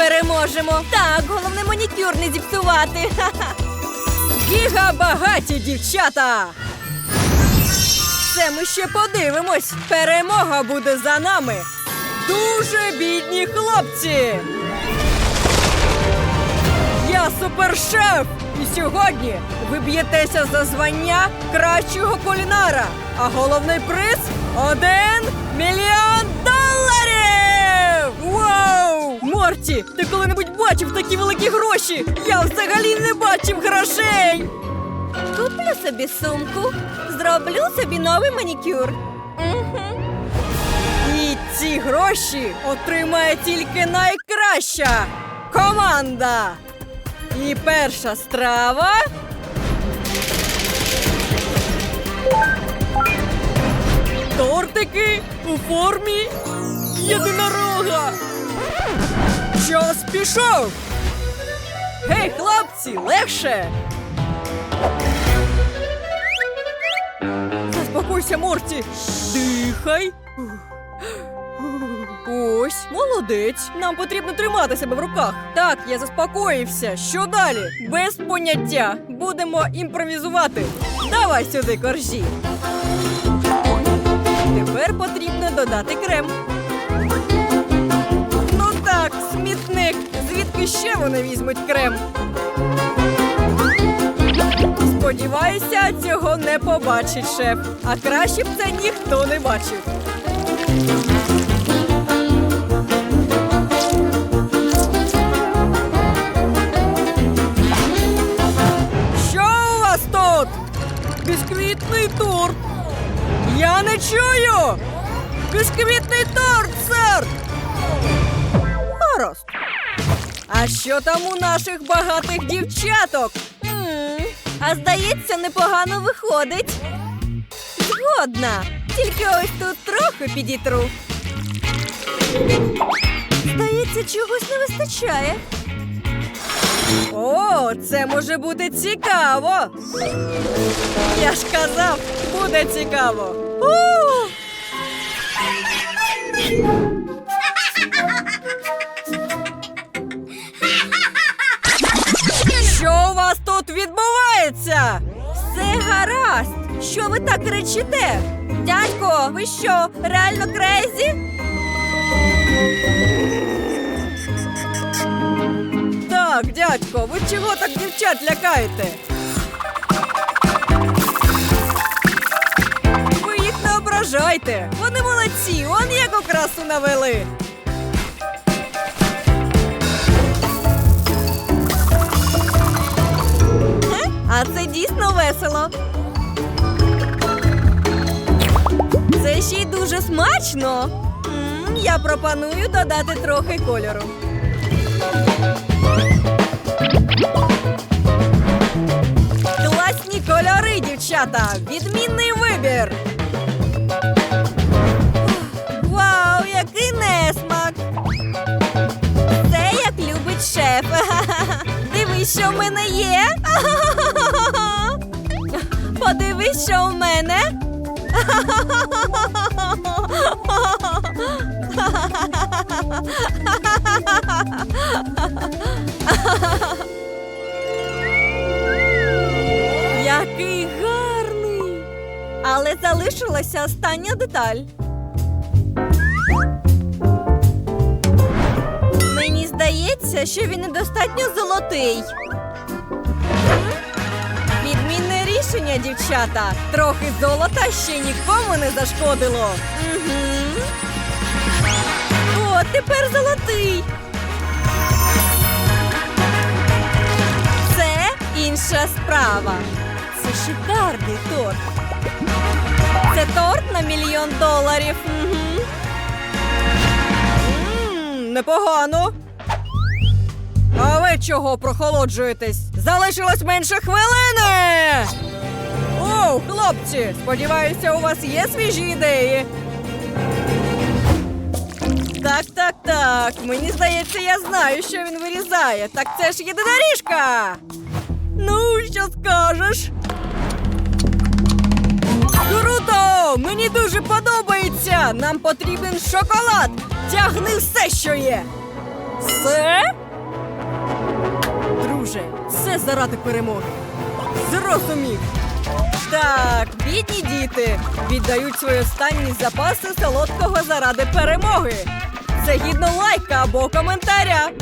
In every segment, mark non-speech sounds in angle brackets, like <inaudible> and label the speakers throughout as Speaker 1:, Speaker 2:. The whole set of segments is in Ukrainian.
Speaker 1: переможемо. Так, головне манікюр не зіпсувати. <laughs>
Speaker 2: Гіга багаті дівчата! Це ми ще подивимось. Перемога буде за нами. Дуже бідні хлопці. Я супершеф! І сьогодні ви б'єтеся за звання кращого кулінара. А головний приз один мільйон доларів! Вау! Ти коли-небудь бачив такі великі гроші? Я взагалі не бачив грошей!
Speaker 1: Куплю собі сумку, зроблю собі новий манікюр. Угу.
Speaker 2: І ці гроші отримає тільки найкраща команда. І перша страва. Тортики у формі єдинорога. Час пішов. Гей, хлопці, легше. Заспокойся, Морті. Дихай. Ось, молодець. Нам потрібно тримати себе в руках. Так, я заспокоївся. Що далі? Без поняття. Будемо імпровізувати. Давай сюди коржі. Тепер потрібно додати крем. Звідки ще вони візьмуть крем? Сподіваюся, цього не побачить шеф. А краще б це ніхто не бачив. Що там у наших багатих дівчаток?
Speaker 1: М, А здається, непогано виходить. Згодна. Тільки ось тут трохи підітру. Здається, чогось не вистачає.
Speaker 2: О, це може бути цікаво. Я ж казав, буде цікаво. У! Відбувається?
Speaker 1: Все гаразд. Що ви так кричите? Дядько, ви що, реально крейзі?
Speaker 2: Так, дядько, ви чого так дівчат лякаєте? Ви їх не ображайте. Вони молодці, он яку красу навели.
Speaker 1: А це дійсно весело. Це ще й дуже смачно. Я пропоную додати трохи кольору.
Speaker 2: Класні кольори, дівчата! Відмінний вибір!
Speaker 1: Вау, який несмак! Це як любить шеф. <laughs> Дивись, що в мене є. <laughs> Подивись, що в мене.
Speaker 2: Який гарний!
Speaker 1: Але залишилася остання деталь. Мені здається, що він недостатньо золотий.
Speaker 2: Рішення, дівчата! Трохи золота ще нікому не зашкодило.
Speaker 1: Угу. О, тепер золотий. Це інша справа. Це шикарний торт. Це торт на мільйон доларів. Угу.
Speaker 2: Непогано. А ви чого прохолоджуєтесь? Залишилось менше хвилини. О, хлопці, сподіваюся, у вас є свіжі ідеї. Так, так, так. Мені здається, я знаю, що він вирізає. Так це ж єдиноріжка. Ну, що скажеш? Круто! Мені дуже подобається! Нам потрібен шоколад! Тягни все, що є! Все? Друже, все заради перемоги. Зрозумів. Так, бідні діти віддають свої останні запаси солодкого заради перемоги. Це гідно лайка або коментаря. <laughs>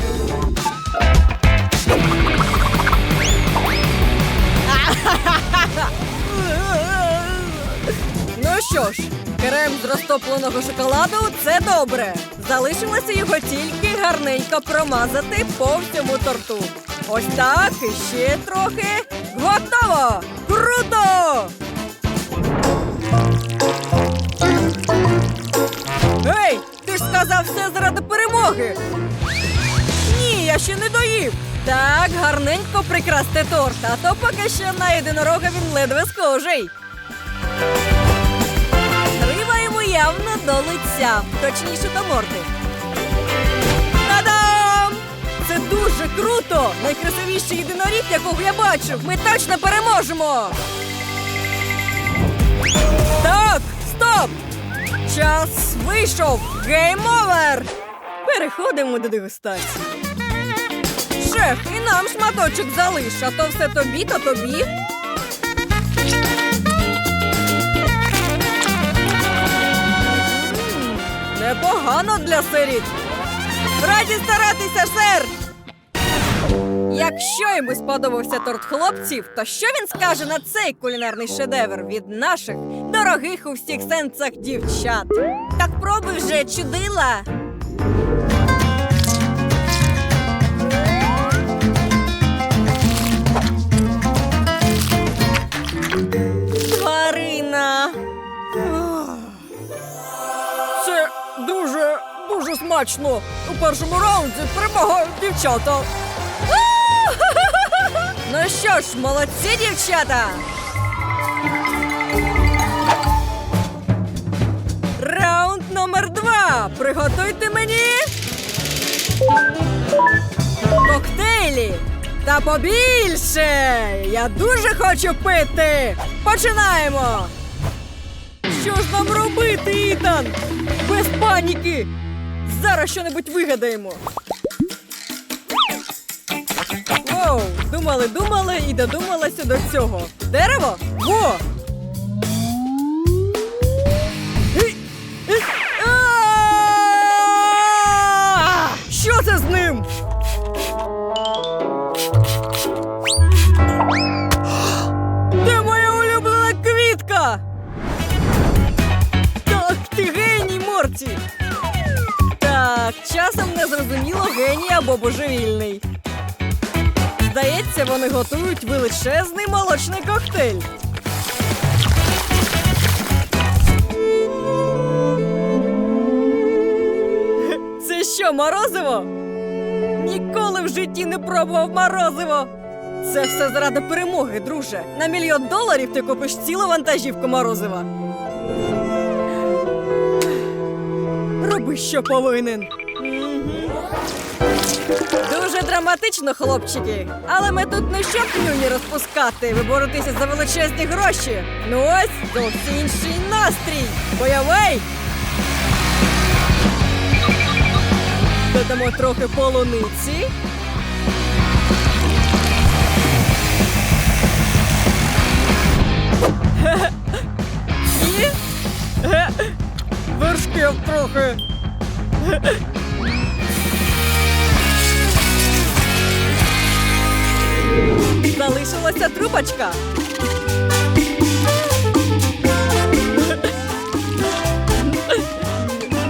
Speaker 2: Ну що ж, крем з розтопленого шоколаду це добре. Залишилося його тільки гарненько промазати по всьому торту. Ось так, і ще трохи. Готово! Круто! Ей, ти ж сказав все заради перемоги. Ні, я ще не доїв. Так, гарненько прикрасти торт, а то поки що на єдинорога він ледве схожий. Грива йому явно до лиця, точніше до морди. Круто! Найкрасивіший єдиноріг, якого я бачив! Ми точно переможемо! Так, стоп! Час вийшов! Гейм овер! Переходимо до дегустації. Шеф, і нам шматочок залиш, а то все тобі, то тобі. Непогано для сиріт. Раді старатися, сер! Якщо йому сподобався торт хлопців, то що він скаже на цей кулінарний шедевр від наших дорогих у всіх сенсах дівчат? Так пробуй вже, чудила! Тварина! Це дуже, дуже смачно. У першому раунді перемагають дівчата. Ну що ж, молодці, дівчата! Раунд номер два. Приготуйте мені. Коктейлі. Та побільше. Я дуже хочу пити. Починаємо. Що ж нам робити, Ітан? Без паніки. Зараз що-небудь вигадаємо. Воу, думали, думали і додумалися до цього. Дерево? Во! Ей, а! Що це з ним? Де моя улюблена квітка? Так, ти геній, Морті. Так, часом не зрозуміло геній або божевільний. Здається, вони готують величезний молочний коктейль. Це що, морозиво? Ніколи в житті не пробував морозиво. Це все заради перемоги, друже. На мільйон доларів ти купиш цілу вантажівку морозива. Роби, що повинен. Дуже драматично, хлопчики. Але ми тут не щоб нюні розпускати, ви боретеся за величезні гроші. Ну ось зовсім інший настрій. Бойовий. Додамо трохи полуниці. <laughs> І вершків трохи. Залишилася трубочка.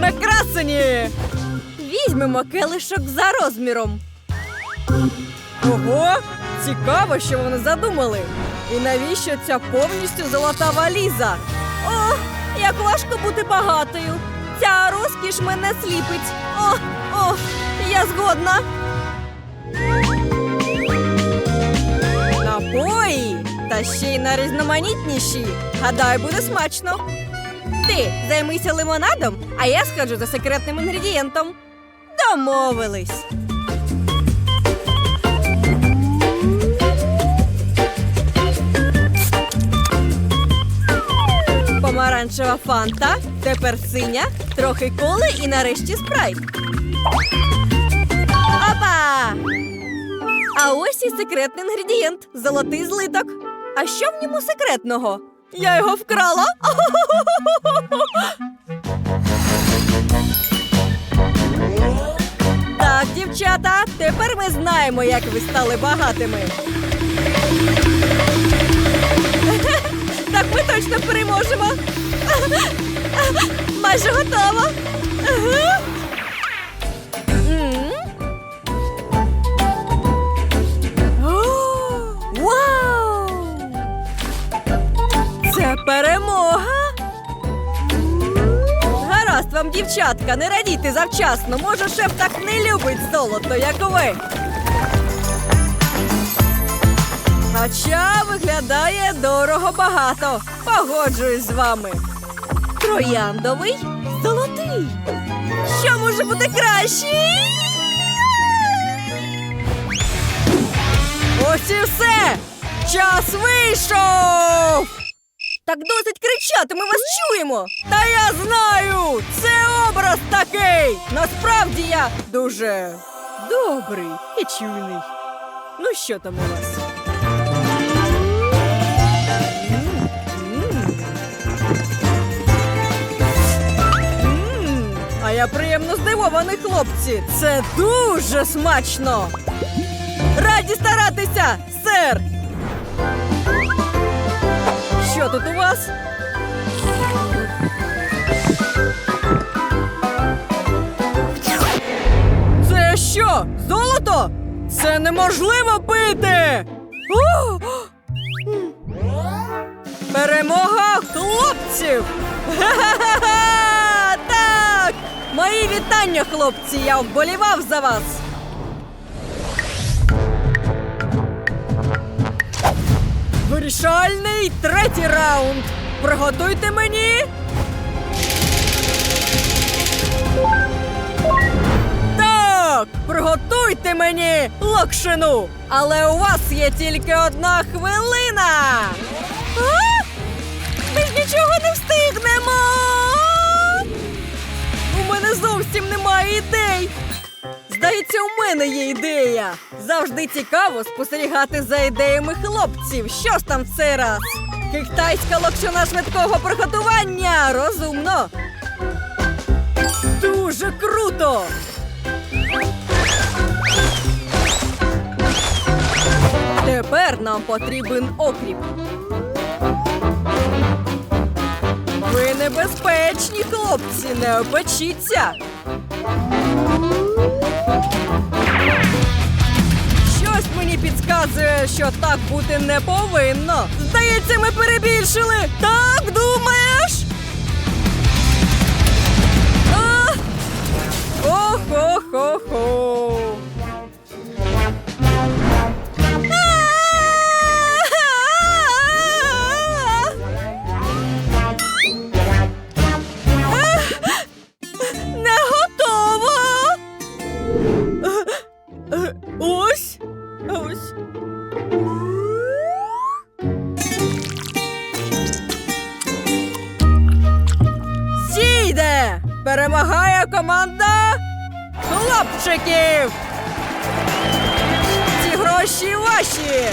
Speaker 2: Ми красені! Візьмемо келишок за розміром. Ого! Цікаво, що вони задумали. І навіщо ця повністю золота валіза? О, як важко бути багатою. Ця розкіш мене сліпить. О, о, я згодна. Напої! Та ще й найрізноманітніші. Гадаю, буде смачно. Ти займися лимонадом, а я сходжу за секретним інгредієнтом. Домовились. Помаранчева фанта, тепер синя, трохи коли і нарешті спрайт.
Speaker 1: А ось і секретний інгредієнт золотий злиток. А що в ньому секретного? Я його вкрала. Так, дівчата, тепер ми знаємо, як ви стали багатими. Так ми точно переможемо. Майже готово. Перемога. Гаразд вам, дівчатка, не радійте завчасно. Може, шеф так не любить золото, як ви. Хоча виглядає дорого багато. Погоджуюсь з вами. Трояндовий, золотий. Що може бути краще? Ось і все! Час вийшов! Так досить кричати, ми вас чуємо! Та я знаю! Це образ такий! Насправді я дуже добрий і чуйний. Ну що там у вас? А я приємно здивований, хлопці. Це дуже смачно. Раді старатися, Що тут у вас? Це що? Золото? Це неможливо пити. О! Перемога хлопців! Ха-ха-ха! Так! Мої вітання, хлопці! Я вболівав за вас! Вирішальний третій раунд! Приготуйте мені! Так! Приготуйте мені локшину! Але у вас є тільки одна хвилина! А? Ми ж нічого не встигнемо! У мене зовсім немає ідей! Здається, у мене є ідея. Завжди цікаво спостерігати за ідеями хлопців. Що ж там в цей раз? Китайська локшина швидкого приготування. Розумно. Дуже круто. Тепер нам потрібен окріп. Ви небезпечні, хлопці, не опечіться. Щось мені підказує, що так бути не повинно. Здається, ми перебільшили. Так думаєш? А! О-хо-хо-хо. А! Перемагає команда хлопчиків! Ці гроші ваші!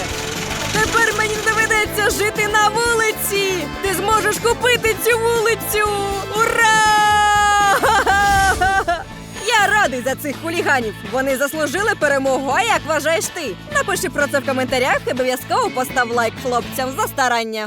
Speaker 1: Тепер мені доведеться жити на вулиці! Ти зможеш купити цю вулицю! Ура! <laughs> Я радий за цих хуліганів. Вони заслужили перемогу. А як вважаєш ти? Напиши про це в коментарях і обов'язково постав лайк хлопцям за старання.